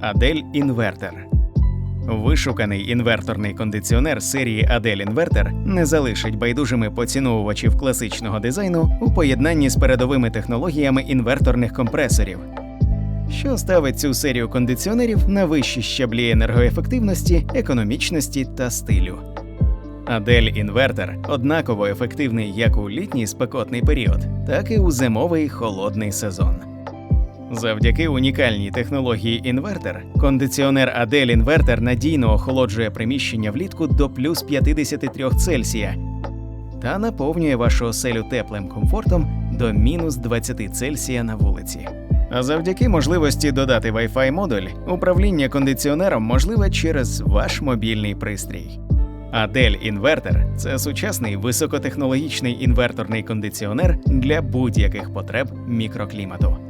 Адель Інвертер. Вишуканий інверторний кондиціонер серії Адель Інвертер не залишить байдужими поціновувачів класичного дизайну у поєднанні з передовими технологіями інверторних компресорів, що ставить цю серію кондиціонерів на вищі щаблі енергоефективності, економічності та стилю. Адель інвертер однаково ефективний як у літній спекотний період, так і у зимовий холодний сезон. Завдяки унікальній технології інвертер, кондиціонер Адель інвертер надійно охолоджує приміщення влітку до плюс 53 Цельсія та наповнює вашу оселю теплим комфортом до мінус 20 Цельсія на вулиці. А завдяки можливості додати Wi-Fi модуль, управління кондиціонером можливе через ваш мобільний пристрій. Адель інвертер це сучасний високотехнологічний інверторний кондиціонер для будь-яких потреб мікроклімату.